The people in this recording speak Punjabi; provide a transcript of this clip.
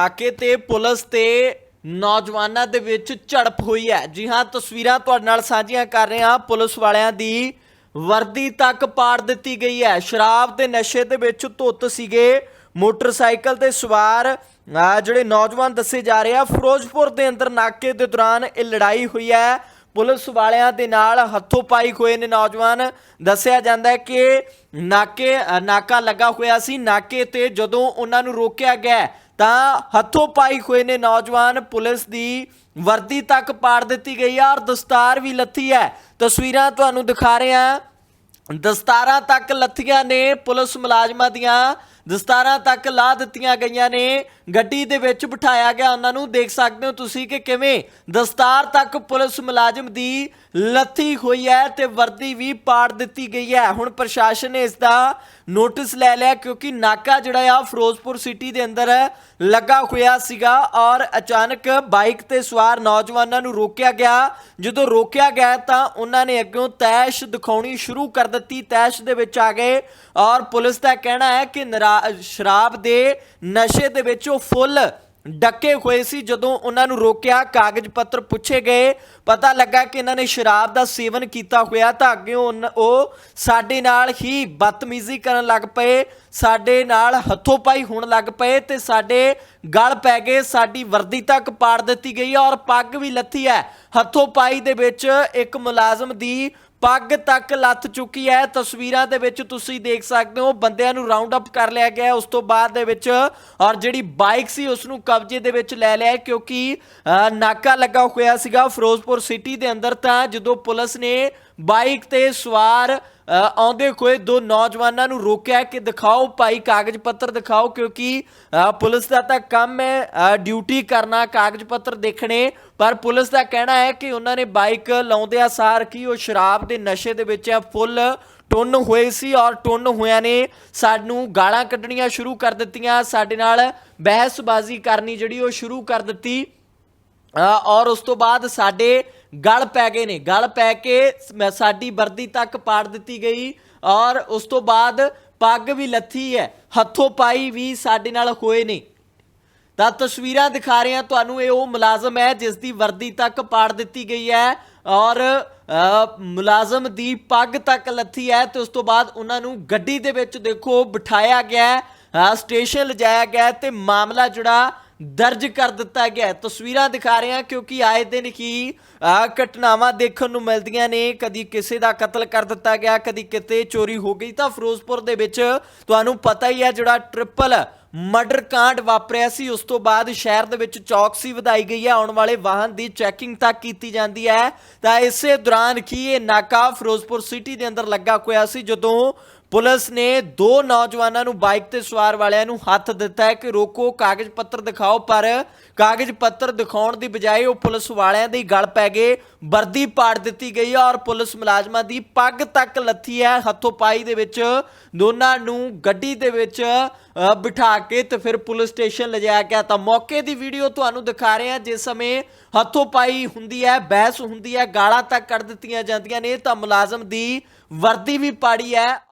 ਨਾਕੇ ਤੇ ਪੁਲਿਸ ਤੇ ਨੌਜਵਾਨਾਂ ਦੇ ਵਿੱਚ ਝੜਪ ਹੋਈ ਹੈ। ਜੀ ਹਾਂ, ਤਸਵੀਰਾਂ ਤੁਹਾਡੇ ਨਾਲ ਸਾਂਝੀਆਂ ਕਰ ਰਹੇ ਹਾਂ। ਪੁਲਿਸ ਵਾਲਿਆਂ ਦੀ ਵਰਦੀ ਤੱਕ ਪਾੜ ਦਿੱਤੀ ਗਈ ਹੈ। ਸ਼ਰਾਬ ਦੇ ਨਸ਼ੇ ਦੇ ਵਿੱਚ ਧੁੱਤ ਸੀਗੇ। ਮੋਟਰਸਾਈਕਲ ਤੇ ਸਵਾਰ ਜਿਹੜੇ ਨੌਜਵਾਨ ਦੱਸੇ ਜਾ ਰਹੇ ਆ, ਫਿਰੋਜ਼ਪੁਰ ਦੇ ਅੰਦਰ ਨਾਕੇ ਦੇ ਦੌਰਾਨ ਇਹ ਲੜਾਈ ਹੋਈ ਹੈ। ਪੁਲਿਸ ਵਾਲਿਆਂ ਦੇ ਨਾਲ ਹੱਥੋਂ ਪਾਈ ਹੋਏ ਨੇ ਨੌਜਵਾਨ। ਦੱਸਿਆ ਜਾਂਦਾ ਹੈ ਕਿ ਨਾਕੇ ਨਾਕਾ ਲੱਗਾ ਹੋਇਆ ਸੀ। ਨਾਕੇ ਤੇ ਜਦੋਂ ਉਹਨਾਂ ਨੂੰ ਰੋਕਿਆ ਗਿਆ ਤਾਂ ਹੱਥੋਂ ਪਾਈ ਹੋਏ ਨੇ ਨੌਜਵਾਨ ਪੁਲਿਸ ਦੀ ਵਰਦੀ ਤੱਕ ਪਾੜ ਦਿੱਤੀ ਗਈ ਹੈ ਔਰ ਦਸਤਾਰ ਵੀ ਲੱਥੀ ਹੈ। ਤਸਵੀਰਾਂ ਤੁਹਾਨੂੰ ਦਿਖਾ ਰਹੇ ਹਾਂ। ਦਸਤਾਰਾਂ ਤੱਕ ਲੱਥੀਆਂ ਨੇ ਪੁਲਿਸ ਮੁਲਾਜ਼ਮਾਂ ਦੀਆਂ। ਦਸਤਾਰਾਂ ਤੱਕ ਲਾ ਦਿੱਤੀਆਂ ਗਈਆਂ ਨੇ। ਗੱਡੀ ਦੇ ਵਿੱਚ ਬਿਠਾਇਆ ਗਿਆ। ਉਹਨਾਂ ਨੂੰ ਦੇਖ ਸਕਦੇ ਹੋ ਤੁਸੀਂ ਕਿ ਕਿਵੇਂ ਦਸਤਾਰ ਤੱਕ ਪੁਲਿਸ ਮੁਲਾਜ਼ਮ ਦੀ ਲੱਥੀ ਹੋਈ ਹੈ ਤੇ ਵਰਦੀ ਵੀ ਪਾੜ ਦਿੱਤੀ ਗਈ ਹੈ। ਹੁਣ ਪ੍ਰਸ਼ਾਸਨ ਨੇ ਇਸ ਦਾ ਨੋਟਿਸ ਲੈ ਲਿਆ ਕਿਉਂਕਿ ਨਾਕਾ ਜਿਹੜਾ ਆ, ਫਿਰੋਜ਼ਪੁਰ ਸਿਟੀ ਦੇ ਅੰਦਰ ਲੱਗਾ ਹੋਇਆ ਸੀਗਾ ਔਰ ਅਚਾਨਕ ਬਾਈਕ ਤੇ ਸਵਾਰ ਨੌਜਵਾਨਾਂ ਨੂੰ ਰੋਕਿਆ ਗਿਆ। ਜਦੋਂ ਰੋਕਿਆ ਗਿਆ ਤਾਂ ਉਹਨਾਂ ਨੇ ਅੱਗੋਂ ਤੈਸ਼ ਦਿਖਾਉਣੀ ਸ਼ੁਰੂ ਕਰ ਦਿੱਤੀ। ਤੈਸ਼ ਦੇ ਵਿੱਚ ਆ ਗਏ ਔਰ ਪੁਲਿਸ ਦਾ ਕਹਿਣਾ ਹੈ ਕਿ ਨਰਾ- ਸ਼ਰਾਬ ਦੇ ਨਸ਼ੇ ਦੇ ਵਿੱਚ ਉਹ ਫੁੱਲ ਡੱਕੇ ਹੋਏ ਸੀ ਜਦੋਂ ਉਹਨਾਂ ਨੂੰ ਰੋਕਿਆ, ਕਾਗਜ਼ ਪੱਤਰ ਪੁੱਛੇ ਗਏ। ਪਤਾ ਲੱਗਾ ਕਿ ਇਹਨਾਂ ਨੇ ਸ਼ਰਾਬ ਦਾ ਸੇਵਨ ਕੀਤਾ ਹੋਇਆ ਤਾਂ ਅੱਗੇ ਉਹ ਸਾਡੇ ਨਾਲ ਹੀ ਬਦਤਮੀਜ਼ੀ ਕਰਨ ਲੱਗ ਪਏ, ਸਾਡੇ ਨਾਲ ਹੱਥੋਂ ਪਾਈ ਹੋਣ ਲੱਗ ਪਏ ਤੇ ਸਾਡੇ ਗਲ ਪੈ ਗਏ, ਸਾਡੀ ਵਰਦੀ ਤੱਕ ਪਾੜ ਦਿੱਤੀ ਗਈ ਔਰ ਪੱਗ ਵੀ ਲੱਥੀ ਹੈ। ਹੱਥੋਂ ਪਾਈ ਦੇ ਵਿੱਚ ਇੱਕ ਮੁਲਾਜ਼ਮ ਦੀ ਪੱਗ ਤੱਕ ਲੱਥ ਚੁੱਕੀ ਹੈ। ਤਸਵੀਰਾਂ ਦੇ ਵਿੱਚ ਤੁਸੀਂ ਦੇਖ ਸਕਦੇ ਹੋ ਬੰਦਿਆਂ ਨੂੰ ਰਾਉਂਡ ਅਪ ਕਰ ਲਿਆ ਗਿਆ ਉਸ ਤੋਂ ਬਾਅਦ ਦੇ ਵਿੱਚ ਔਰ ਜਿਹੜੀ ਬਾਈਕ ਸੀ ਉਸ ਨੂੰ ਕਬਜ਼ੇ ਦੇ ਵਿੱਚ ਲੈ ਲਿਆ ਕਿਉਂਕਿ ਅ, ਨਾਕਾ ਲੱਗਾ ਹੋਇਆ ਸੀਗਾ ਫਿਰੋਜ਼ਪੁਰ ਸਿਟੀ ਦੇ ਅੰਦਰ। ਤਾਂ ਜਦੋਂ ਪੁਲਿਸ ਨੇ ਬਾਈਕ ਤੇ ਸਵਾਰ ਆਉਂਦੇ ਹੋਏ ਦੋ ਨੌਜਵਾਨਾਂ ਨੂੰ ਰੋਕਿਆ ਕਿ ਦਿਖਾਓ, ਭਾਈ ਕਾਗਜ਼ ਪੱਤਰ ਦਿਖਾਓ, ਕਿਉਂਕਿ ਪੁਲਿਸ ਦਾ ਤਾਂ ਕੰਮ ਹੈ ਡਿਊਟੀ ਕਰਨਾ, ਕਾਗਜ਼ ਪੱਤਰ ਦੇਖਣੇ। ਪਰ ਪੁਲਿਸ ਦਾ ਕਹਿਣਾ ਹੈ ਕਿ ਉਹਨਾਂ ਨੇ ਬਾਈਕ ਲਾਉਂਦਿਆਂ ਸਾਰ ਕੀ ਉਹ ਸ਼ਰਾਬ ਦੇ ਨਸ਼ੇ ਦੇ ਵਿੱਚ ਫੁੱਲ ਟੁੰਨ ਹੋਏ ਸੀ ਔਰ ਟੁੰਨ ਹੋਇਆਂ ਨੇ ਸਾਨੂੰ ਗਾਲਾਂ ਕੱਢਣੀਆਂ ਸ਼ੁਰੂ ਕਰ ਦਿੱਤੀਆਂ। ਸਾਡੇ ਨਾਲ ਬਹਿਸਬਾਜ਼ੀ ਕਰਨੀ ਜਿਹੜੀ ਉਹ ਸ਼ੁਰੂ ਕਰ ਦਿੱਤੀ। ਔਰ ਉਸ ਤੋਂ ਬਾਅਦ ਸਾਡੇ ਗਲ ਪੈ ਗਏ ਨੇ। ਗਲ ਪੈ ਕੇ ਸ- ਸਾਡੀ ਵਰਦੀ ਤੱਕ ਪਾੜ ਦਿੱਤੀ ਗਈ ਔਰ ਉਸ ਤੋਂ ਬਾਅਦ ਪੱਗ ਵੀ ਲੱਥੀ ਹੈ। ਹੱਥੋਂ ਪਾਈ ਵੀ ਸਾਡੇ ਨਾਲ ਹੋਏ ਨੇ। ਤਾਂ ਤਸਵੀਰਾਂ ਦਿਖਾ ਰਹੇ ਹਾਂ। ਤੁਹਾਨੂੰ ਇਹ ਉਹ ਮੁਲਾਜ਼ਮ ਹੈ ਜਿਸ ਦੀ ਵਰਦੀ ਤੱਕ ਪਾੜ ਦਿੱਤੀ ਗਈ ਹੈ ਔਰ ਮੁਲਾਜ਼ਮ ਦੀ ਪੱਗ ਤੱਕ ਲੱਥੀ ਹੈ ਤੇ ਉਸ ਤੋਂ ਬਾਅਦ ਉਹਨਾਂ ਨੂੰ ਗੱਡੀ ਦੇ ਵਿੱਚ ਦੇਖੋ ਬਿਠਾਇਆ ਗਿਆ ਸਟੇਸ਼ਨ ਲਿਜਾਇਆ ਗਿਆ ਹੈ ਤੇ ਮਾਮਲਾ ਜਿਹੜਾ ਦਰਜ ਕਰ ਦਿੱਤਾ ਗਿਆ ਹੈ। ਤਸਵੀਰਾਂ ਦਿਖਾ ਰਹੇ ਹਾਂ ਕਿਉਂਕਿ ਆਏ ਦਿਨ ਹੀ ਅ, ਘਟਨਾਵਾਂ ਦੇਖਣ ਨੂੰ ਮਿਲਦੀਆਂ ਨੇ। ਕਦੀ ਕਿਸੇ ਦਾ ਕਤਲ ਕਰ ਦਿੱਤਾ ਗਿਆ ਕਦੀ ਕਿਤੇ ਚੋਰੀ ਹੋ ਗਈ। ਤਾਂ ਫਿਰੋਜ਼ਪੁਰ ਦੇ ਵਿੱਚ ਤੁਹਾਨੂੰ ਪਤਾ ਹੀ ਹੈ ਜਿਹੜਾ ਟ੍ਰਿਪਲ ਮਰਡਰ ਕਾਂਡ ਵਾਪਰਿਆ ਸੀ। ਉਸ ਤੋਂ ਬਾਅਦ ਸ਼ਹਿਰ ਦੇ ਵਿੱਚ ਚੌਕਸੀ ਵਧਾਈ ਗਈ ਹੈ। ਆਉਣ ਵਾਲੇ ਵਾਹਨ ਦੀ ਚੈਕਿੰਗ ਤੱਕ ਕੀਤੀ ਜਾਂਦੀ ਹੈ। ਤਾਂ ਇਸੇ ਦੌਰਾਨ ਕੀ ਇਹ ਨਾਕਾ ਫਿਰੋਜ਼ਪੁਰ ਸਿਟੀ ਦੇ ਅੰਦਰ ਲੱਗਾ ਹੋਇਆ ਸੀ ਜਦੋਂ ਪੁਲਿਸ ਨੇ ਦੋ ਨੌਜਵਾਨਾਂ ਨੂੰ ਬਾਈਕ ਤੇ ਸਵਾਰ ਵਾਲਿਆਂ ਨੂੰ ਹੱਥ ਦਿੱਤਾ ਹੈ ਕਿ ਰੋਕੋ, ਕਾਗਜ਼ ਪੱਤਰ ਦਿਖਾਓ, ਪਰ ਕਾਗਜ਼ ਪੱਤਰ ਦਿਖਾਉਣ ਦੀ ਬਜਾਏ ਉਹ ਪੁਲਿਸ ਵਾਲਿਆਂ ਦੇ ਗਲ ਪੈ ਗਏ, ਵਰਦੀ ਪਾੜ ਦਿੱਤੀ ਗਈ ਹੈ ਔਰ ਪੁਲਿਸ ਮੁਲਾਜ਼ਮਾਂ ਦੀ ਪੱਗ ਤੱਕ ਲੱਥੀ ਹੈ। ਹੱਥੋਂ ਪਾਈ ਦੇ ਵਿੱਚ ਦੋਨਾਂ ਨੂੰ ਗੱਡੀ ਦੇ ਵਿੱਚ ਬਿਠਾ ਕੇ ਤੇ ਫਿਰ ਪੁਲਿਸ ਸਟੇਸ਼ਨ ਲਿਜਾਇਆ ਗਿਆ। ਤਾਂ ਮੌਕੇ ਦੀ ਵੀਡੀਓ ਤੁਹਾਨੂੰ ਦਿਖਾ ਰਹੇ ਹਾਂ। ਜਿਸ ਸਮੇਂ ਹੱਥੋਂ ਪਾਈ ਹੁੰਦੀ ਹੈ, ਬਹਿਸ ਹੁੰਦੀ ਹੈ, ਗਾਲਾਂ ਤੱਕ ਕੱਢ ਦਿੱਤੀਆਂ ਜਾਂਦੀਆਂ ਨੇ, ਤਾਂ ਮੁਲਾਜ਼ਮ ਦੀ ਵਰਦੀ ਵੀ ਪਾੜੀ ਹੈ।